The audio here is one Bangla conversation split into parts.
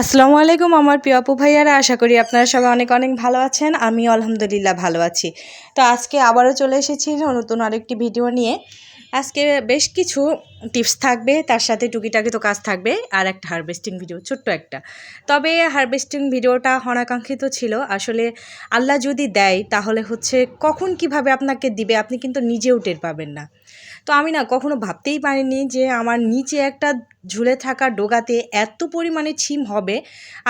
আসসালামু আলাইকুম আমার প্রিয় আপু ভাইয়ারা, আশা করি আপনারা সবাই অনেক অনেক ভালো আছেন আমি আলহামদুলিল্লাহ ভালো আছি। তো আজকে আবারও চলে এসেছি নতুন আরেকটি ভিডিও নিয়ে। আজকে বেশ কিছু টিপস থাকবে, তার সাথে টুকিটাকি তো কাজ থাকবে আর একটা হারভেস্টিং ভিডিও ছোট্ট একটা। তবে হারভেস্টিং ভিডিওটা অনাকাঙ্ক্ষিত ছিল। আসলে আল্লাহ যদি দেয়, তাহলে হচ্ছে কখন কীভাবে আপনাকে দিবে, আপনি কিন্তু নিজেও টের পাবেন না। তো আমি না কখনো ভাবতেই পারিনি যে আমার নিচে একটা ঝুলে থাকা ডোগাতে এত পরিমাণে ছিম হবে,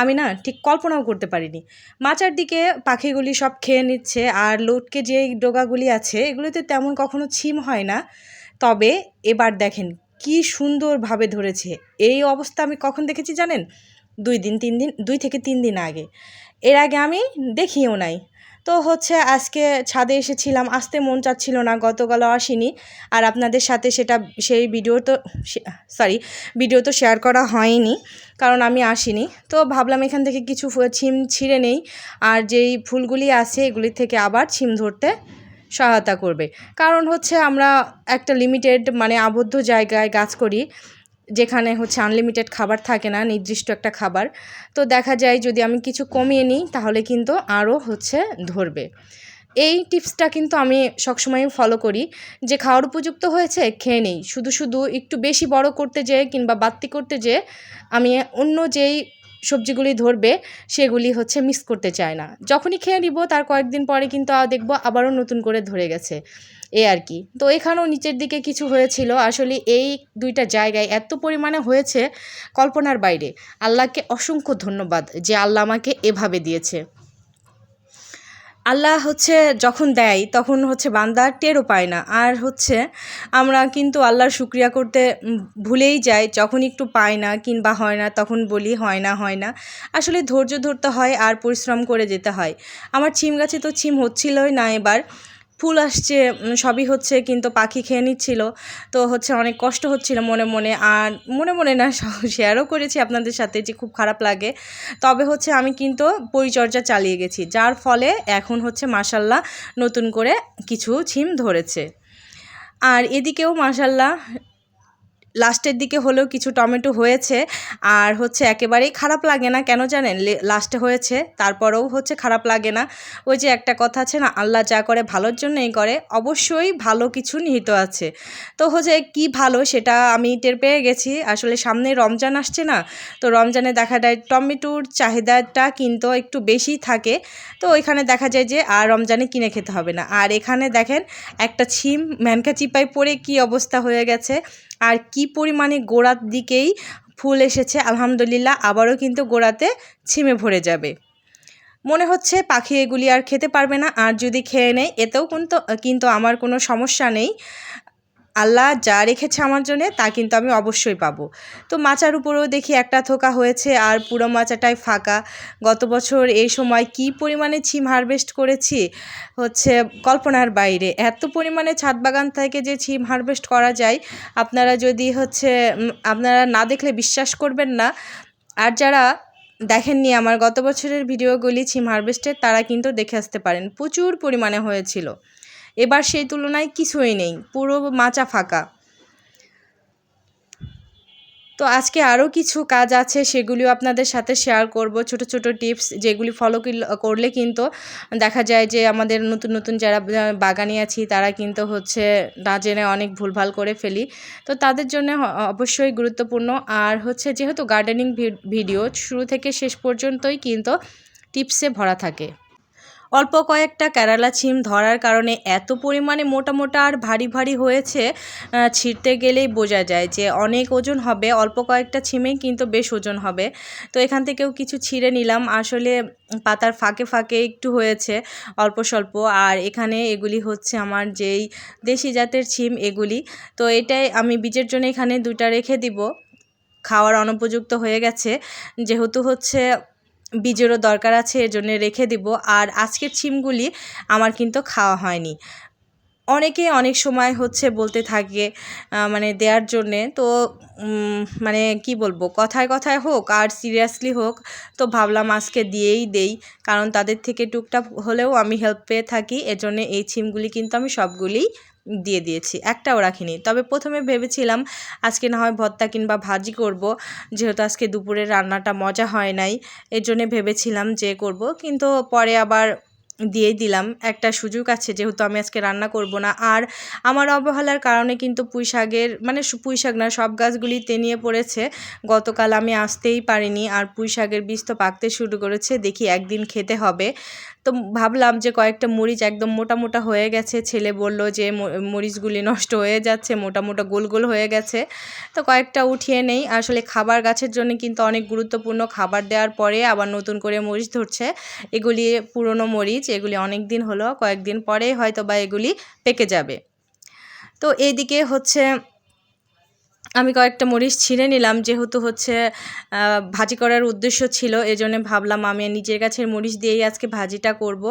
আমি না ঠিক কল্পনাও করতে পারিনি। মাচার দিকে পাখিগুলি সব খেয়ে নিচ্ছে, আর লোটকে যে ডোগাগুলি আছে, এগুলোতে তেমন কখনো ছিম হয় না। তবে এবার দেখেন কি সুন্দরভাবে ধরেছে। এই অবস্থা আমি কখন দেখেছি জানেন? দুই দিন, তিন দিন, দুই থেকে তিন দিন আগে। এর আগে আমি দেখিও নাই। তো হচ্ছে আজকে ছাদে এসেছিলাম, আসতে মন চাচ্ছিল না, গতকালও আসিনি। আর আপনাদের সাথে সেটা, সেই ভিডিও তো সরি ভিডিও তো শেয়ার করা হয়নি, কারণ আমি আসিনি। তো ভাবলাম এখান থেকে কিছু ছিম ছিঁড়ে নেই। আর যেই ফুলগুলি আছে, এগুলি থেকে আবার ছিম ধরতে সহায়তা করবে। কারণ হচ্ছে আমরা একটা লিমিটেড মানে আবদ্ধ জায়গায় গাছ করি, যেখানে হচ্ছে আনলিমিটেড খাবার থাকে না, নির্দিষ্ট একটা খাবার। তো দেখা যায় যদি আমি কিছু কমিয়ে নিই, তাহলে কিন্তু আরও হচ্ছে ধরবে। এই টিপসটা কিন্তু আমি সবসময় ফলো করি, যে খাওয়ার উপযুক্ত হয়েছে, খেয়ে নেই। শুধু শুধু একটু বেশি বড় করতে যেয়ে কিংবা বাড়তি করতে যেয়ে আমি অন্য যেই সবজিগুলি ধরবে, সেগুলি হচ্ছে মিস করতে চায় না। যখনই খেয়ে নিব, তার কয়েকদিন পরে কিন্তু দেখব আবারও নতুন করে ধরে গেছে। এ আর কি। তো এখানেও নিচের দিকে কিছু হয়েছিল। আসলে এই দুইটা জায়গায় এত পরিমাণে হয়েছে কল্পনার বাইরে। আল্লাহকে অসংখ্য ধন্যবাদ যে আল্লাহ আমাকে এভাবে দিয়েছে। আল্লাহ হচ্ছে যখন দেয়, তখন হচ্ছে বান্দা টেরও পায় না। আর হচ্ছে আমরা কিন্তু আল্লাহর শুক্রিয়া করতে ভুলেই যাই, যখন একটু পায় না কিংবা হয় না, তখন বলি হয় না হয় না। আসলে ধৈর্য ধরতে হয় আর পরিশ্রম করে যেতে হয়। আমার ছিম গাছে তো ছিম হচ্ছিলই না এবার। ফুল আসছে সবই হচ্ছে কিন্তু পাখি খেয়ে নিচ্ছিল। তো হচ্ছে অনেক কষ্ট হচ্ছিল মনে মনে। আর মনে মনে না শেয়ারও করেছি আপনাদের সাথে যে খুব খারাপ লাগে। তবে হচ্ছে আমি কিন্তু পরিচর্যা চালিয়ে গেছি, যার ফলে এখন হচ্ছে মাসাল্লাহ নতুন করে কিছু ছিম ধরেছে। আর এদিকেও মাসাল্লাহ লাস্টের দিকে হলেও কিছু টমেটো হয়েছে, আর হচ্ছে একেবারেই খারাপ লাগে না, কেন জানেন? লাস্টে হয়েছে, তারপরেও হচ্ছে খারাপ লাগে না। ওই যে একটা কথা আছে না, আল্লাহ যা করে ভালোর জন্যই করে, অবশ্যই ভালো কিছু নিহিত আছে। তো হচ্ছে কি ভালো সেটা আমি টের পেয়ে গেছি। আসলে সামনে রমজান আসছে না, তো রমজানে দেখা যায় টমেটোর চাহিদাটা কিন্তু একটু বেশি থাকে। তো ওইখানে দেখা যায় যে আর রমজানে কিনে খেতে হবে না। আর এখানে দেখেন একটা ছিম ম্যানকা চিপায় পড়ে কি অবস্থা হয়ে গেছে। আর কি পরিমাণে গোড়ার দিকেই ফুল এসেছে, আলহামদুলিল্লাহ, আবারও কিন্তু গোড়াতে ছিমে ভরে যাবে। মনে হচ্ছে পাখি এগুলি আর খেতে পারবে না, আর যদি খেয়ে নেয়, এতেও কিন্তু কিন্তু আমার কোনো সমস্যা নেই। আল্লাহ যা রেখেছে আমার জন্য, তা কিন্তু আমি অবশ্যই পাবো। তো মাচার উপরেও দেখি একটা থোকা হয়েছে আর পুরো মাচাটাই ফাঁকা। গত বছর এই সময় কি পরিমাণে ছিম হারভেস্ট করেছি হচ্ছে কল্পনার বাইরে। এত পরিমাণে ছাদ বাগান থেকে যে ছিম হারভেস্ট করা যায়, আপনারা যদি হচ্ছে আপনারা না দেখলে বিশ্বাস করবেন না। আর যারা দেখেননি আমার গত বছরের ভিডিওগুলি ছিম হারভেস্টের তারা কিন্তু দেখে আসতে পারেন। প্রচুর পরিমাণে হয়েছিল। এবার সেই তুলনায় কিছুই নেই, পুরো মাচা ফাঁকা। তো আজকে আরও কিছু কাজ আছে, সেগুলিও আপনাদের সাথে শেয়ার করব, ছোট ছোট টিপস যেগুলি ফলো করলে কিন্তু দেখা যায় যে আমাদের নতুন নতুন যারা বাগানি আছি তারা কিন্তু হচ্ছে না জেনে অনেক ভুলভাল করে ফেলি। তো তাদের জন্য অবশ্যই গুরুত্বপূর্ণ। আর হচ্ছে যেহেতু গার্ডেনিং ভিডিও শুরু থেকে শেষ পর্যন্তই কিন্তু টিপসে ভরা থাকে। অল্প কয়েকটা কেরালা ছিম ধরার কারণে এত পরিমাণে মোটা মোটা আর ভারী ভারী হয়েছে ছিঁড়তে গেলেই বোঝা যায় যে অনেক ওজন হবে, অল্প কয়েকটা ছিমেই কিন্তু বেশ ওজন হবে। তো এখান থেকেও কিছু ছিঁড়ে নিলাম। আসলে পাতার ফাঁকে ফাঁকে একটু হয়েছে, অল্প স্বল্প। আর এখানে এগুলি হচ্ছে আমার যেই দেশি জাতের ছিম, এগুলি। তো এটাই আমি বীজের জন্য এখানে দুটা রেখে দিব। খাওয়ার অনুপযুক্ত হয়ে গেছে। যেহেতু হচ্ছে বীজেরও দরকার আছে, এর জন্য রেখে দিব। আর আজকের ছিমগুলি আমার কিন্তু খাওয়া হয়নি। অনেকে অনেক সময় হচ্ছে বলতে থাকে মানে দেওয়ার জন্যে, তো মানে কি বলব, কথায় কথায় হোক আর সিরিয়াসলি হোক, তো ভাবলাম আজকে দিয়েই দেই। কারণ তাদের থেকে টুকটাক হলেও আমি হেল্প পেয়ে থাকি এজন্য এই ছিমগুলি কিন্তু আমি সবগুলিই দিয়ে দিয়েছি, একটাও রাখিনি। তবে প্রথমে ভেবেছিলাম আজকে না হয় ভর্তা কিংবা ভাজি করব, যেহেতু আজকে দুপুরে রান্নাটা মজা হয় নাই, এর জন্যে ভেবেছিলাম যে করব, কিন্তু পরে আবার দিয়েই দিলাম একটা সুযোগ আছে যেহেতু আমি আজকে রান্না করব না। আর আমার অবহেলার কারণে কিন্তু পুঁই শাকের মানে পুঁই শাক না, সব গাছগুলি তেনিয়ে পড়েছে। গতকাল আমি আসতেই পারিনি আর পুঁই শাকের বীজ তো পাকতে শুরু করেছে। দেখি একদিন খেতে হবে। তো ভাবলাম যে কয়েকটা মরিচ একদম মোটা মোটা হয়ে গেছে। ছেলে বলল যে মরিচগুলি নষ্ট হয়ে যাচ্ছে, মোটা মোটা গোল গোল হয়ে গেছে। তো কয়েকটা উঠিয়ে নেই। আসলে খাবার গাছের জন্য কিন্তু অনেক গুরুত্বপূর্ণ খাবার দেওয়ার পরে আবার নতুন করে মরিচ ধরছে। এগুলি পুরনো মরিচ। এগুলি অনেক দিন হলো, কয়েকদিন পরে হয়তো বা এগুলি পেকে যাবে। তো এইদিকে হচ্ছে, আমি কয়েকটা মরিচ ছিঁড়ে নিলাম, যেহেতু হচ্ছে ভাজি করার উদ্দেশ্য ছিল, এজন্য ভাবলাম আমি নিজের গাছের মরিচ দিয়েই আজকে ভাজিটা করব।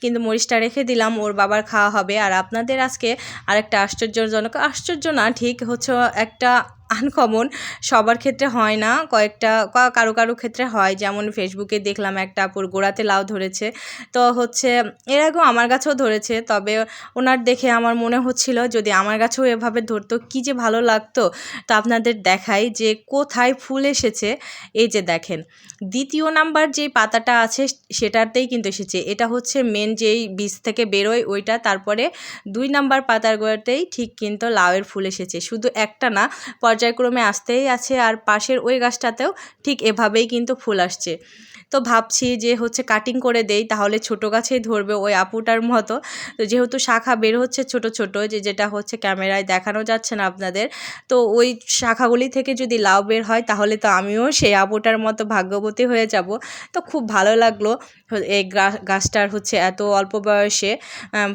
কিন্তু মরিচটা রেখে দিলাম, ওর বাবার খাওয়া হবে। আর আপনাদের আজকে আরেকটা আশ্চর্যজনক, আশ্চর্য না, ঠিক হচ্ছে একটা আনকমন, সবার ক্ষেত্রে হয় না। কয়েকটা কারও কারও ক্ষেত্রে হয়। যেমন ফেসবুকে দেখলাম একটা আপুর গোড়াতে লাউ ধরেছে। তো হচ্ছে, এর আগেও আমার গাছেও ধরেছে। তবে ওনার দেখে আমার মনে হচ্ছিল, যদি আমার গাছেও এভাবে ধরতো, কী যে ভালো লাগতো। তো আপনাদের দেখাই যে কোথায় ফুল এসেছে। এই যে দেখেন, দ্বিতীয় নাম্বার যে পাতাটা আছে, সেটাতেই কিন্তু এসেছে। এটা হচ্ছে মেন যেই বীজ থেকে বেরোয়, ওইটা। তারপরে দুই নাম্বার পাতার গোড়াতেই ঠিক কিন্তু লাউয়ের ফুল এসেছে। শুধু একটা না পর্যায়ক্রমে আসতেই আছে আর পাশের ওই গাছটাতেও ঠিক এভাবেই কিন্তু ফুল আসছে। তো ভাবছি যে হচ্ছে কাটিং করে দেই, তাহলে ছোট গাছেই ধরবে ওই আপুটার মতো। তো যেহেতু শাখা বের হচ্ছে ছোট ছোট, যে যেটা হচ্ছে ক্যামেরায় দেখানো যাচ্ছে না আপনাদের, তো ওই শাখাগুলি থেকে যদি লাউ বের হয়, তাহলে তো আমিও সেই আপুটার মতো ভাগ্যবতী হয়ে যাব। তো খুব ভালো লাগল এই গাছটার হচ্ছে এত অল্প বয়সে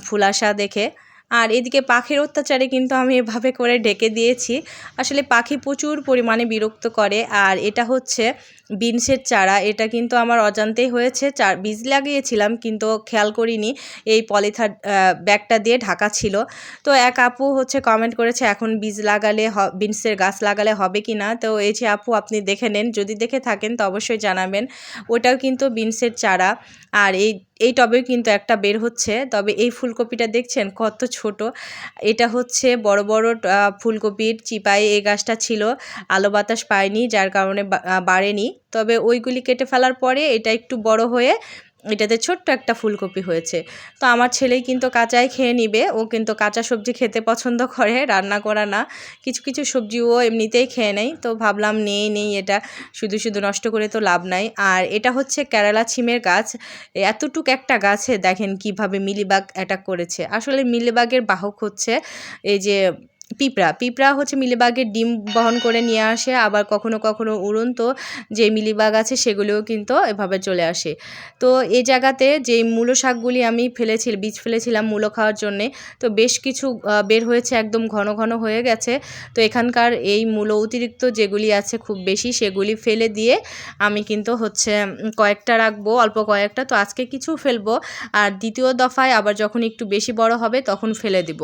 ফুল আসা দেখে। আর এদিকে পাখির অত্যাচারে কিন্তু আমি এভাবে করে ঢেকে দিয়েছি। আসলে পাখি প্রচুর পরিমাণে বিরক্ত করে, আর এটা হচ্ছে বিনসের চারা, এটা কিন্তু আমার অজান্তেই হয়েছে। চার, বীজ লাগিয়েছিলাম, কিন্তু খেয়াল করিনি, এই পলিথার ব্যাগটা দিয়ে ঢাকা ছিল। তো এক আপু হচ্ছে কমেন্ট করেছে, এখন বীজ লাগালে বিনসের গাছ লাগালে হবে কি না? তো এই যে আপু, আপনি দেখে নেন, যদি দেখে থাকেন, তো অবশ্যই জানাবেন। ওটাও কিন্তু বিনসের চারা, আর এই এই টবেও কিন্তু একটা বের হচ্ছে। তবে এই ফুলকপিটা দেখছেন, কত ছোট। এটা হচ্ছে বড় বড় ফুলকপির চিপায় এই গাছটা ছিল। আলো বাতাস পায়নি, যার কারণে বাড়েনি। তবে ওইগুলি কেটে ফেলার পরে এটা একটু বড় হয়ে এটাতে ছোট্ট একটা ফুলকপি হয়েছে। তো আমার ছেলেই কিন্তু কাঁচাই খেয়ে নিবে, ও কিন্তু কাঁচা সবজি খেতে পছন্দ করে, রান্না করা না। কিছু কিছু সবজি ও এমনিতেই খেয়ে নেয় তো ভাবলাম নেই নেই এটা, শুধু শুধু নষ্ট করে তো লাভ নাই। আর এটা হচ্ছে কেরালা ছিমের গাছ। এতটুক একটা গাছে দেখেন কীভাবে মিলিবাগ অ্যাটাক করেছে। আসলে মিলিবাগের বাহক হচ্ছে এই যে পিঁপড়া। পিঁপড়া হচ্ছে মিলিবাগের ডিম বহন করে নিয়ে আসে, আবার কখনো কখনো উড়ন্ত যে মিলিবাগ আছে সেগুলোও কিন্তু এভাবে চলে আসে। তো এই জায়গাতে যে মূলো শাকগুলি আমি ফেলেছি, বীজ ফেলেছিলাম মূলো খাওয়ার জন্যে, তো বেশ কিছু বের হয়েছে একদম ঘন ঘন হয়ে গেছে। তো এখানকার এই মূলো অতিরিক্ত যেগুলি আছে খুব বেশি সেগুলি ফেলে দিয়ে আমি কিন্তু হচ্ছে কয়েকটা রাখব, অল্প কয়েকটা। তো আজকে কিছু ফেলব, আর দ্বিতীয় দফায় আবার যখন একটু বেশি বড় হবে তখন ফেলে দিব।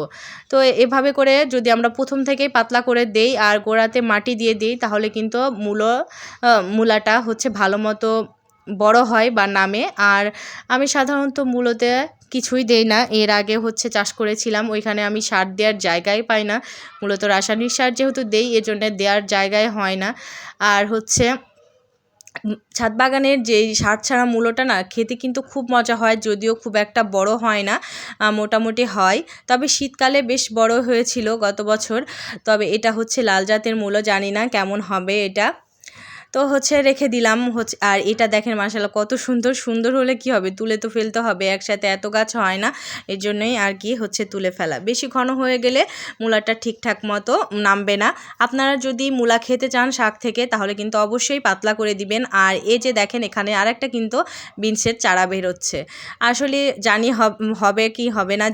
তো এভাবে করে যদি আমরা প্রথম থেকেই পাতলা করে দেই আর গোড়াতে মাটি দিয়ে দিই, তাহলে কিন্তু মূলো মূলাটা হচ্ছে ভালো মতো বড়ো হয় বা নামে। আর আমি সাধারণত মূলতে কিছুই দেই না। এর আগে হচ্ছে চাষ করেছিলাম, ওইখানে আমি সার দেওয়ার জায়গায় পাই না। মূলত রাসায়নিক সার যেহেতু দেই, এজন্য দেওয়ার জায়গায় হয় না। আর হচ্ছে ছাদ বাগানের যে সার ছাড়া মূলোটা না, খেতে কিন্তু খুব মজা হয়, যদিও খুব একটা বড় হয় না মোটামুটি হয়। তবে শীতকালে বেশ বড় হয়েছিল গত বছর। তবে এটা হচ্ছে লাল জাতের মূলো জানি না কেমন হবে এটা। তো হচ্ছে রেখে দিলাম হচ্ছে, আর এটা দেখেন মাসাল্লাহ কত সুন্দর সুন্দর হলে কি হবে? তুলে তো ফেলতে হবে, একসাথে এত গাছ হয় না এর জন্যই আর কি হচ্ছে তুলে ফেলা। বেশি ঘন হয়ে গেলে মূলাটা ঠিকঠাক মতো নামবে না। আপনারা যদি মূলা খেতে চান শাক থেকে, তাহলে কিন্তু অবশ্যই পাতলা করে দিবেন। আর এই যে দেখেন এখানে আরেকটা কিন্তু বিনসের চারা বেরোচ্ছে আসলে জানি হবে কি হবে না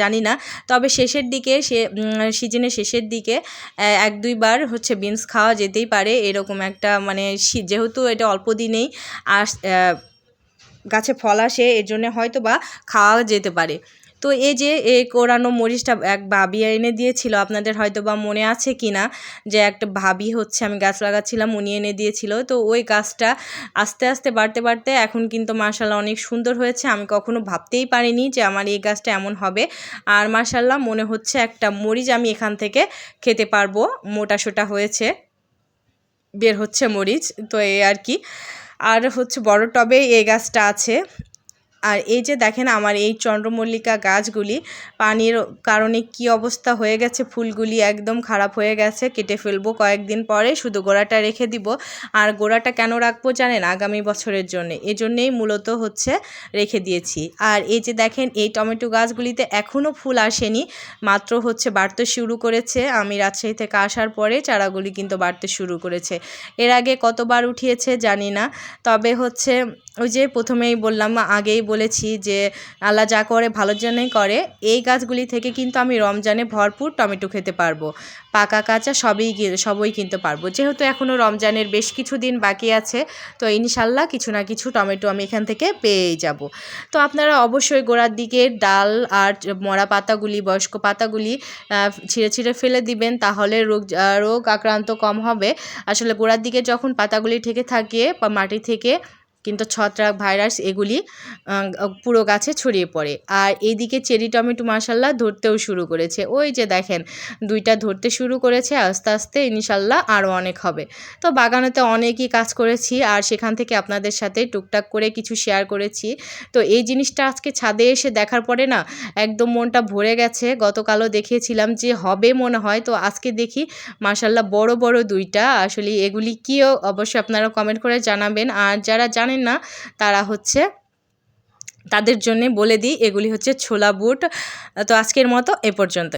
জানি না। তবে শেষের দিকে সে সিজনের শেষের দিকে এক দুইবার হচ্ছে বিনস খাওয়া যেতেই পারে, এরকম একটা মানে যেহেতু এটা অল্প দিনেই আস গাছে ফল আসে, এর জন্য হয়তো বা খাওয়া যেতে পারে। তো এই যে এই কোরানো মরিচটা এক ভাবি এনে দিয়েছিল, আপনাদের হয়তো বা মনে আছে কি না যে একটা ভাবি হচ্ছে, আমি গাছ লাগাচ্ছিলাম, উনি এনে দিয়েছিল। তো ওই গাছটা আস্তে আস্তে বাড়তে বাড়তে এখন কিন্তু মার্শাল্লাহ অনেক সুন্দর হয়েছে। আমি কখনো ভাবতেই পারিনি যে আমার এই গাছটা এমন হবে। আর মার্শাল্লাহ মনে হচ্ছে একটা মরিচ আমি এখান থেকে খেতে পারব, মোটা সোটা হয়েছে। বের হচ্ছে মরিচ তো এই আর কি। আর হচ্ছে বড় টবে এই গাছটা আছে। আর এই যে দেখেন আমার এই চন্দ্রমল্লিকা গাছগুলি, পানির কারণে কি অবস্থা হয়ে গেছে? ফুলগুলি একদম খারাপ হয়ে গেছে, কেটে ফেলব কয়েকদিন পরে, শুধু গোড়াটা রেখে দিব। আর গোড়াটা কেন রাখব জানেন? আগামী বছরের জন্য। এই জন্যেই মূলত হচ্ছে রেখে দিয়েছি। আর এই যে দেখেন, এই টমেটো গাছগুলিতে এখনও ফুল আসেনি। মাত্র হচ্ছে বাড়তে শুরু করেছে। আমি রাজশাহী থেকে আসার পরে চারাগুলি কিন্তু বাড়তে শুরু করেছে। এর আগে কতবার উঠিয়েছে জানি না। তবে হচ্ছে ওই যে প্রথমেই বললাম আগেই বলেছি যে আল্লাহ যা করে ভালোর জন্যই করে। এই গাছগুলি থেকে কিন্তু আমি রমজানে ভরপুর টমেটো খেতে পারব। পাকা কাঁচা সবই সবই কিনতে পারব। যেহেতু এখনও রমজানের বেশ কিছু দিন বাকি আছে, তো ইনশাল্লাহ কিছু না কিছু টমেটো আমি এখান থেকে পেয়েই যাব। তো আপনারা অবশ্যই গোড়ার দিকে ডাল আর মরা পাতাগুলি, বয়স্ক পাতাগুলি ছিঁড়ে ছিঁড়ে ফেলে দিবেন, তাহলে রোগ রোগ আক্রান্ত কম হবে। আসলে গোড়ার দিকে যখন পাতাগুলি ঠেকে থাকে, বা মাটি থেকে কিন্তু ছত্রাক ভাইরাস এগুলি পুরো গাছে ছড়িয়ে পড়ে। আর এইদিকে চেরি টমেটো মাসাল্লাহ ধরতেও শুরু করেছে। ওই যে দেখেন, দুইটা ধরতে শুরু করেছে, আস্তে আস্তে ইনশাল্লাহ আরও অনেক হবে। তো বাগানেতে অনেকই কাজ করেছি আর সেখান থেকে আপনাদের সাথে টুকটাক করে কিছু শেয়ার করেছি। তো এই জিনিসটা আজকে ছাদে এসে দেখার পরে না, একদম মনটা ভরে গেছে। গতকালও দেখিয়েছিলাম যে হবে মনে হয়। তো আজকে দেখি মাসাল্লাহ বড় বড় দুইটা। আসলে এগুলি কীও অবশ্যই আপনারা কমেন্ট করে জানাবেন। আর যারা জানেন না, তারা হচ্ছে তাদের জন্যে বলে দিই, এগুলি হচ্ছে ছোলা বুট। তো আজকের মতো এ পর্যন্ত